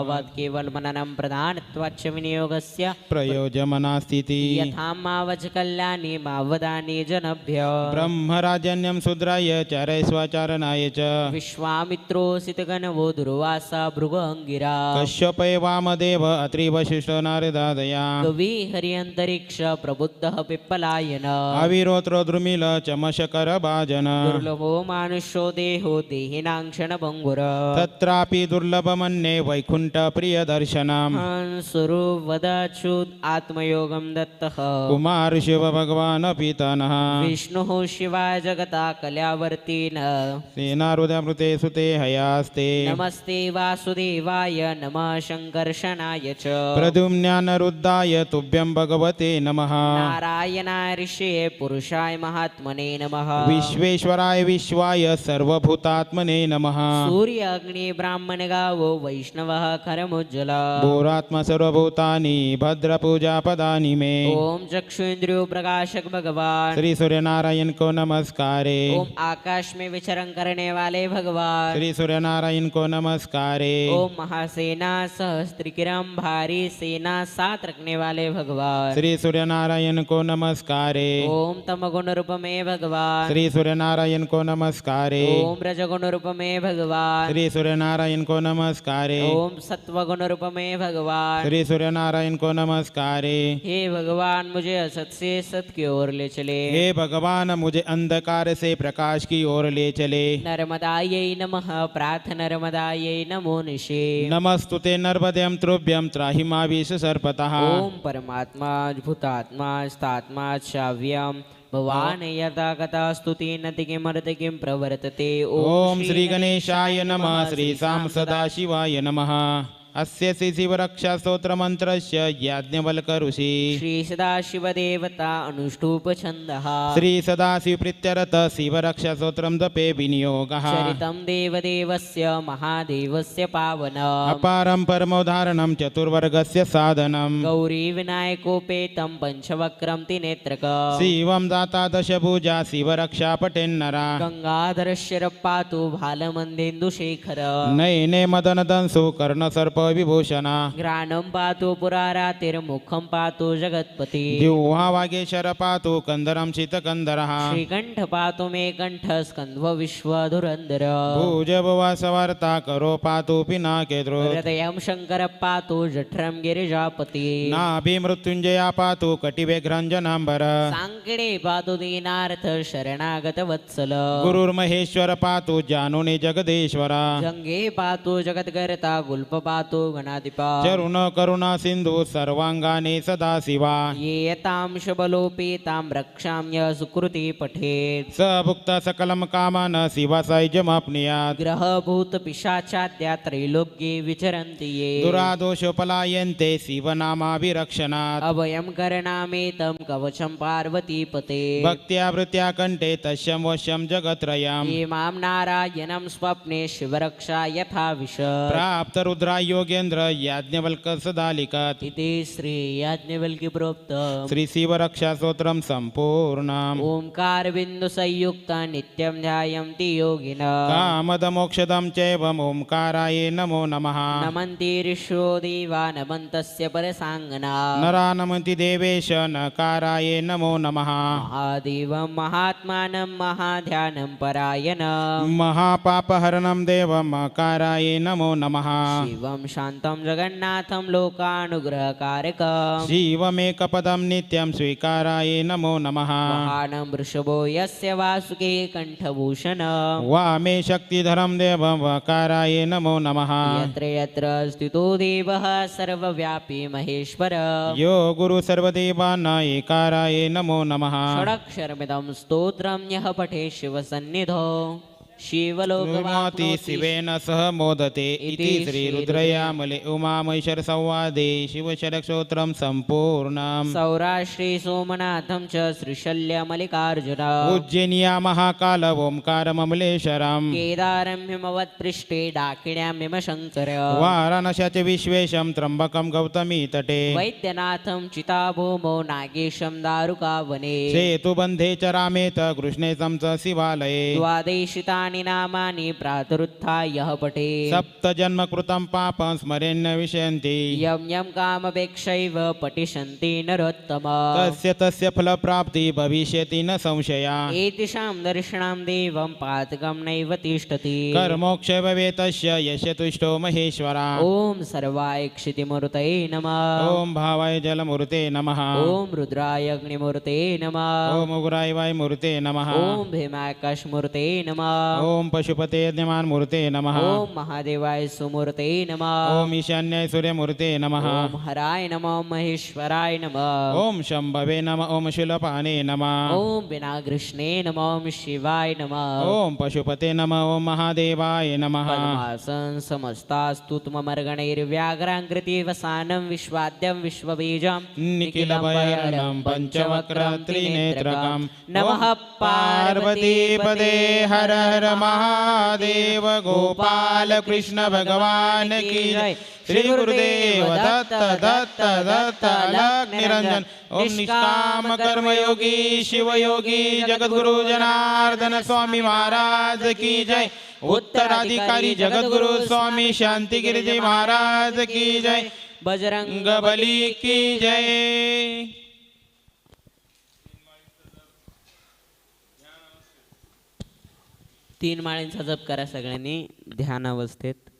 तावत् केवल मननं प्रधानत्वाच्च विनियोगस्य प्रयोजमनास्तीति यथा मावच कल्याणी मावदानि जनभ्य ब्रह्मराजन्यं शूद्राय चारयस्वाचारणाय च विश्वामित्रोऽसितगणवो दुर्वासा भृगङ्गिरा कश्यपे वामदेव अत्रिवशिष्ठो नारदादया कवि हरिअन्तरिक्ष प्रबुद्धः पिप्पलायन अविरोत्रो द्रुमिल चमशकर भाजन दुर्लभो मानुष्यो देहो देहिनां क्षणभङ्गुर तत्रापि दुर्लभमन्ये वैकुण्ठ प्रियदर्शनम्। स्वरूपदच्युत् आत्मयोगं दत्तः। कुमार शिव भगवान् पितनः विष्णुः शिवाय जगता कल्यावर्तिन। सेनारुदमृते सुते हयास्ते। नमस्ते वासुदेवाय नमः शङ्कर्षणाय च। प्रद्युम्नानरुद्धाय तुभ्यं भगवते नमः। नारायणाय ऋषये पुरुषाय महात्मने नमः। विश्वेश्वराय विश्वाय सर्वभूतात्मने नमः। सूर्य अग्नि ब्राह्मण गावो वैष्णवः खरमुज्ज्वल भूरात्मा सर्वभूतानि भद्रपूजापदानि मे। ओम चक्षुन्द्रियो प्रकाशक भगवान श्री सूर्यनारायण को नमस्कारे। ओम आकाश में विचरण करने वाले भगवान। श्री सूर्यनारायण को नमस्कारे। ओम महासेना सहस्त्र किरम भारी सेना साथ रखने वाले भगवान। श्री सूर्यनारायण को नमस्कारे। ओम तम गुण रूप में भगवान। श्री सूर्यनारायण को नमस्कारे। ओम रज गुण रूप में भगवान। श्री सूर्यनारायण को नमस्कारे। ओम सत्व गुण रूप में भगवान। श्री सूर्यनारायण को नमस्कारे। हे भगवान मुझे असत से सत की ओर ले चले। हे भगवान मुझे अंधकार से प्रकाश की ओर ले चले। नर्मदायै नमः प्राथ नर्मदायै नमो निशे। नमस्तुते नर्मदें तुभ्यं त्राहि माविश सर्पतः ओम परमात्मा भूतात्मा स्थात्मा श्राव्यम। भवान यथा कथा स्तुति नति किमर्थ किं प्रवर्तते। ॐ श्री गणेशाय नमः श्री सां सदाशिवाय नमः। अस्य श्री शिवरक्षास्तोत्रमन्त्रस्य याज्ञवल्क ऋषि श्री सदाशिवदेवता अनुष्टुप छन्दः श्री सदाशिवप्रीत्यरत शिवरक्षास्तोत्रं दपे विनियोगः। चरितं देवदेवस्य महादेवस्य पावन। अपारं परमोदाहरणं चतुर्वर्गस्य साधनं। गौरी विनायकोपेतं पञ्चवक्रं तिनेत्रक। शिवं दाता दशभुजा शिवरक्षा पटेन्नरा गङ्गाधरशर पातु भालमन्देन्दुशेखर। नयने मदनदंसु कर्णसर्पविभूषणा घ्राणं पातु पुरारातिर्मुखं पातु जगत्पति। जिह्वा वागेशर पातु कन्दरं शीतकन्दरः श्रीकण्ठ पातु मे कण्ठ स्कन्ध्व विश्वधुरन्धर। भुजभुवासवार्ता करो पातु पिनाकेतृ हृदयं शङ्कर पातु जठरं गिरिजापति। नाभिमृत्युञ्जया पातु कटिवेघ्रञ्जनाम्बर साङ्किणे पातु दीनार्थ शरणागत वत्सल। गुरुर्महेश्वर पातु जानुनि जगदीश्वर। जङ्गे पातु जगद्गर्ता गुल्प पातु गणाधिपा। चरुण करुणा सिन्धु सर्वाङ्गानि सदा शिवा यतां शबलोपेतां रक्षाम्य सुकृति पठेत् स भुक्त सकलं कामान शिवसायुज्यमाप्नुयात् ग्रहभूत पिशाचाद्या त्रैलोक्ये विचरन्ति ये। दुरादोषोपलायन्ते शिवनामाभिरक्षणात्। अभयं करणामेतं कवचं पार्वतीपते। भक्त्या वृत्त्या कण्ठे तस्यं वश्यं जगत्रयम्। ये मां नारायणं स्वप्ने शिवरक्षा यथा विश प्राप्त रुद्रा योगेन्द्र याज्ञवल्क सदालिकत्। इति श्री याज्ञवल्क्य प्रोक्त श्री शिवरक्षा स्तोत्रं सम्पूर्णम्। ओंकार बिंदु संयुक्त नित्यं ध्यायन्ति योगिन। कामदमोक्षदं चैवम् ओङ्काराय नमो नमः। नमन्ति ऋषो देवा नमन्तस्य परसाङ्गना। नरा नमन्ति देवेश नकाराय नमो नमः। महादेवं महात्मानं महाध्यानं परायण। महापापहरणं देवम् अकाराय नमो नमः। शिवं शान्तं जगन्नाथं लोकानुग्रहकारकम् शिवमेकपदं नित्यं स्वीकाराय नमो नमः। महानं वृषभो यस्य वासुके कण्ठभूषण वामे शक्तिधरं देवं वकाराय नमो नमः। यत्र यत्र स्थितो देवः सर्वव्यापी महेश्वर। यो गुरु सर्वदेवानां एकाराय नमो नमः। षडक्षरमिदं स्तोत्रं यः पठे शिवसन्निधौ शिवलोकवाप्नोति शिवेन सह मोदते इति श्रीरुद्रयामले उमामैश्वरसंवादे शिवशरक्षोत्रं सम्पूर्णम्। सौराष्ट्रे सोमनाथं च श्रीशल्यमल्लिकार्जुन। उज्जैन्या महाकाल ओङ्कारममलेश्वरम् केदारं हिमवत्पृष्ठे डाकिण्यां शङ्कर वाराणस्या च विश्वेशं त्र्यम्बकं गौतमी तटे। वैद्यनाथं चिताभूमौ नागेशं दारुकावने। सेतुबन्धे च रामेत कृष्णे च शिवालये। द्वादेशितानि नामानि प्रातरुत्थाय यः पठे सप्तजन्म कृतं पापं स्मरेन्न विशयन्ति यं यं कामपेक्षैव पठिष्यन्ति नरोत्तम। तस्य तस्य फलप्राप्ति भविष्यति न संशया। एतेषां दर्शनां देवं पातकं नैव तिष्ठति। कर्मोक्ष भवेत् तस्य यस्य तुष्टो महेश्वरा। ॐ सर्वाय क्षितिमूर्तये नमः। ॐ भावाय जलमूर्ते नमः। ॐ रुद्राय अग्निमूर्ते नमः। ॐ उग्राय वायुमूर्ते नमः। ॐ भीमाकाशमूर्ते नमः। ॐ पशुपते मूर्ते नमः। ॐ महादेवाय सुमूर्ते नमः। ॐ ईशान्याय सूर्यमूर्ते नमः। ॐ हराय नमः महेश्वराय नमः। ॐ शम्भवे नमः। ॐ शूलपाने नमः। ॐ विनाकृष्णे नमः ॐ शिवाय नमः। ॐ पशुपते नमः। ॐ महादेवाय नमः। पद्मासन् समस्तास्तु व्याघ्राङ्कृति वसानं विश्वाद्यं विश्वबीजं निखिलभयहरणं पञ्चवक्र त्रिनेत्रकं नमः पार्वतीपदे हर हर। महादेव गोपाल कृष्ण भगवान की जय। श्री गुरुदेव दत्त दत्त दत्त अलग निरंजन। ओम निष्काम कर्मयोगी शिवयोगी जगद्गुरु जनार्दन स्वामी महाराज की जय। उत्तराधिकारी जगद्गुरु स्वामी शांतिगिरी जी महाराज की जय। बजरंग बली की जय। तीन माळींचा जप करा सगळ्यांनी. ध्यान अवस्थेत.